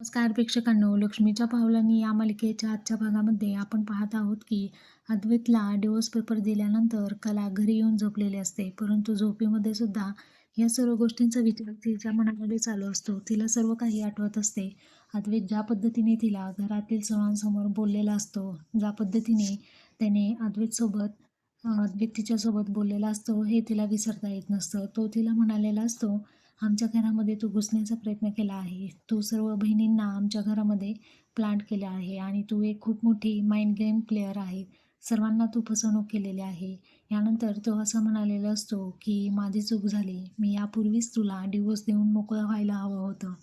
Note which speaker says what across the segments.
Speaker 1: नमस्कार प्रेक्षकांनो लक्ष्मीच्या पावलांनी या मालिकेच्या आजच्या भागामध्ये आपण पाहत आहोत की अद्वैतला डिवोर्स पेपर दिल्यानंतर कला घरी येऊन झोपलेली असते. परंतु झोपेमध्ये सुद्धा या सर्व गोष्टींचा विचार तिच्या मनामध्ये चालू असतो. तिला सर्व काही आठवत असते. अद्वैत ज्या पद्धतीने तिला घरातील सर्वांसमोर बोललेला असतो ज्या पद्धतीने त्याने अद्वैतसोबत अद्वैत तिच्यासोबत बोललेला असतो हे तिला विसरता येत नसतं. तो तिला म्हणालेला असतो आमच्या घरामध्ये तू घुसण्याचा प्रयत्न केला आहे. तू सर्व बहिणींना आमच्या घरामध्ये प्लांट केला आहे आणि तू एक खूप मोठी माइंड गेम प्लेअर आहे. सर्वांना तू फसवणूक केलेली आहे. यानंतर तो असं म्हणालेला असतो की माझी चूक झाली. मी यापूर्वीच तुला डिवोर्स देऊन मोकळं व्हायला हवं होतं.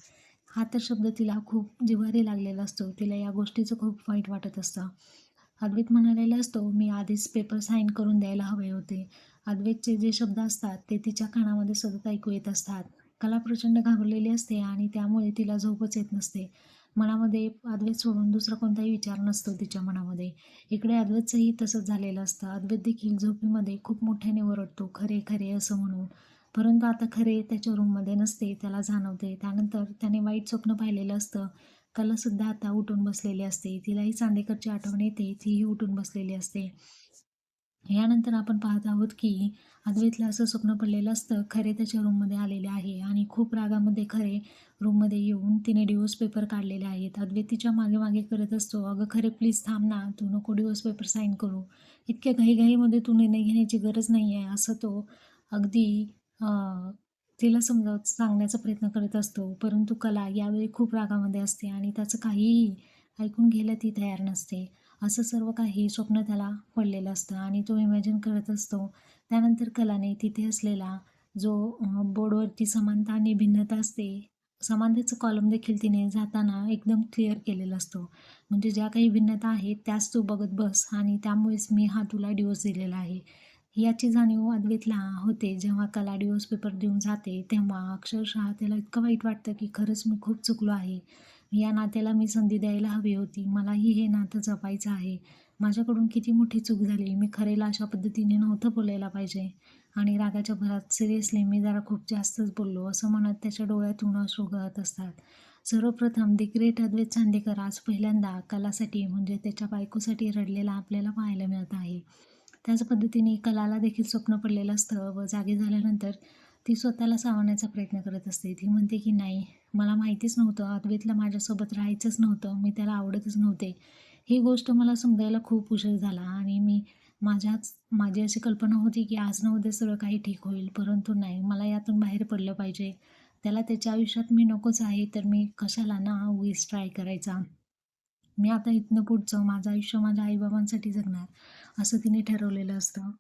Speaker 1: हा तर शब्द तिला खूप जिव्हारी लागलेला असतो. तिला या गोष्टीचं खूप वाईट वाटत असतं. अद्वैत म्हणालेला असतो मी आधीच पेपर साईन करून द्यायला हवे होते. अद्वैतचे जे शब्द असतात ते तिच्या कानामध्ये सतत ऐकू येत असतात. कला प्रचंड घाबरलेली असते आणि त्यामुळे तिला झोपच येत नसते. मनामध्ये अद्वैत सोडून दुसरा कोणताही विचार नसतो तिच्या मनामध्ये. इकडे अद्वैतचंही तसंच झालेलं असतं. अद्वैत देखील झोपेमध्ये खूप मोठ्याने ओरडतो खरे खरे असं म्हणून. परंतु आता खरे त्याच्या रूममध्ये नसते त्याला जाणवते. त्यानंतर त्याने वाईट स्वप्न पाहिलेलं असतं. कलासुद्धा आता उठून बसलेली असते. तिलाही चांदेकरची आठवण येते. तीही उठून बसलेली असते. यानंतर आपण पाहत आहोत की अद्वैतला असं स्वप्न पडलेलं असतं खरे त्याच्या रूममध्ये आलेले आहे आणि खूप रागामध्ये खरे रूममध्ये येऊन तिने डिवोर्स पेपर काढलेले आहेत. अद्वैत तिच्यामागे मागे करत असतो अगं खरे प्लीज थांब ना तू नको डिवोर्स पेपर साईन करू. इतक्या घाईघाईमध्ये तू निर्णय घेण्याची गरज नाही आहे असं तो अगदी तिला समजावत सांगण्याचा प्रयत्न करत असतो. परंतु कला यावेळी खूप रागामध्ये असते आणि त्याचं काहीही ऐकून घ्यायला ती तयार नसते. असं सर्व काही स्वप्न त्याला पडलेलं असतं आणि तो इमॅजिन करत असतो. त्यानंतर कलाने तिथे असलेला जो बोर्डवरती समानता आणि भिन्नता असते समानतेचं कॉलम देखील तिने जाताना एकदम क्लिअर केलेला असतो. म्हणजे ज्या काही भिन्नता आहेत त्याच तू बघत बस आणि त्यामुळेच मी हा तुला डिवोर्स दिलेला आहे. याची जाणीव अद्वैतला होते जेव्हा कला डिवोर्स पेपर देऊन जाते तेव्हा अक्षरशः त्याला इतकं वाईट वाटतं की खरंच मी खूप चुकलो आहे. या नात्याला मी संधी द्यायला हवी होती. मलाही हे नातं जपायचं आहे. माझ्याकडून किती मोठी चूक झाली? मी खरेला अशा पद्धतीने नव्हतं बोलायला पाहिजे. आणि रागाच्या भरात सिरियसली मी जरा खूप जास्तच बोललो. असं म्हणत त्याच्या डोळ्यातून अश्रू गळत असतात. सर्वप्रथम दी ग्रेट अद्वैत चांदेकर आज पहिल्यांदा कलासाठी म्हणजे त्याच्या बायकोसाठी रडलेला आपल्याला पाहायला मिळत आहे. त्याच पद्धतीने कलाला देखील स्वप्न पडलेलं असतं व जागे झाल्यानंतर ती स्वतःला सावरण्याचा प्रयत्न करत असते. ती म्हणते की नाही मला माहितीच नव्हतं. अद्वैतला माझ्यासोबत राहायचंच नव्हतं. मी त्याला आवडतच नव्हते. ही गोष्ट मला समजायला खूप उशीर झाला आणि मी माझ्याच माझी अशी कल्पना होती की आज न उद्या सगळं काही ठीक होईल. परंतु नाही मला यातून बाहेर पडलं पाहिजे. त्याला त्याच्या आयुष्यात मी नकोच आहे तर मी कशाला ना उगीच ट्राय करायचा. मी आता इथनं पुढचं माझं आयुष्य माझ्या आईबाबांसाठी जगणार असं तिने ठरवलेलं असतं.